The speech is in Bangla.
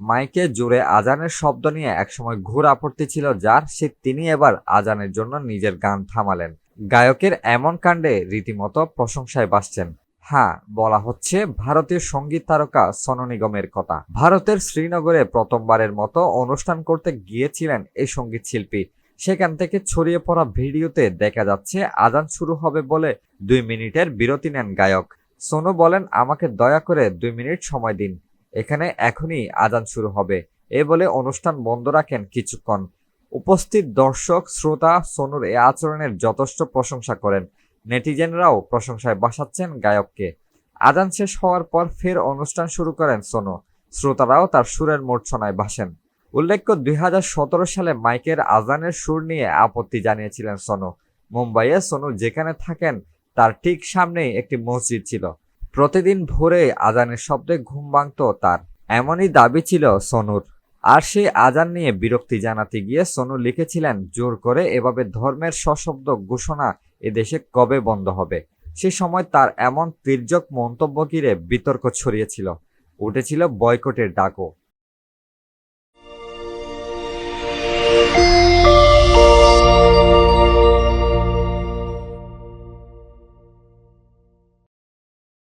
মাইকে জোরে আজানের শব্দ নিয়ে একসময় ঘোর আপত্তি ছিল যার, সে তিনি এবার আজানের জন্য নিজের গান থামালেন। গায়কের এমন কাণ্ডে রীতিমতো প্রশংসায় বাসছেন হ্যাঁ বলা হচ্ছে ভারতীয় সংগীত তারকা সোনু নিগমের কথা। ভারতের শ্রীনগরে প্রথমবারের মতো অনুষ্ঠান করতে গিয়েছিলেন এই সংগীত শিল্পী। সেখান থেকে ছড়িয়ে পড়া ভিডিওতে দেখা যাচ্ছে আজান শুরু হবে বলে দুই মিনিটের বিরতি নেন গায়ক। সোনু বলেন, আমাকে দয়া করে দুই মিনিট সময় দিন। এখানে এখনই আজান শুরু হবে। এ বলে অনুষ্ঠান বন্ধ রাখেন কিছুক্ষণ। উপস্থিত দর্শক, শ্রোতা, সোনুর এ আচরণের যথেষ্ট প্রশংসা করেন। নেটিজেনরাও প্রশংসায় বাসাচ্ছেন গায়ককে। আজান শেষ হওয়ার পর ফের অনুষ্ঠান শুরু করেন সোনু। শ্রোতারাও তার সুরের মূর্ছনায় ভাসেন। উল্লেখ্য, দুই হাজার সতেরো সালে মাইকের আজানের সুর নিয়ে আপত্তি জানিয়েছিলেন সোনু। মুম্বাইয়ে সোনু যেখানে থাকেন, তার ঠিক সামনেই একটি মসজিদ ছিল। প্রতিদিন ভোরে আজানের শব্দে ঘুম ভাঙত তার। এমনই দাবি ছিল সনুর। আর সেই আজান নিয়ে বিরক্তি জানাতে গিয়ে সোনু লিখেছিলেন, জোর করে এভাবে ধর্মের সশব্দ ঘোষণা এদেশে কবে বন্ধ হবে? সে সময় তার এমন তির্যক মন্তব্য ঘিরে বিতর্ক ছড়িয়েছিল। উঠেছিল বয়কটের ডাকও।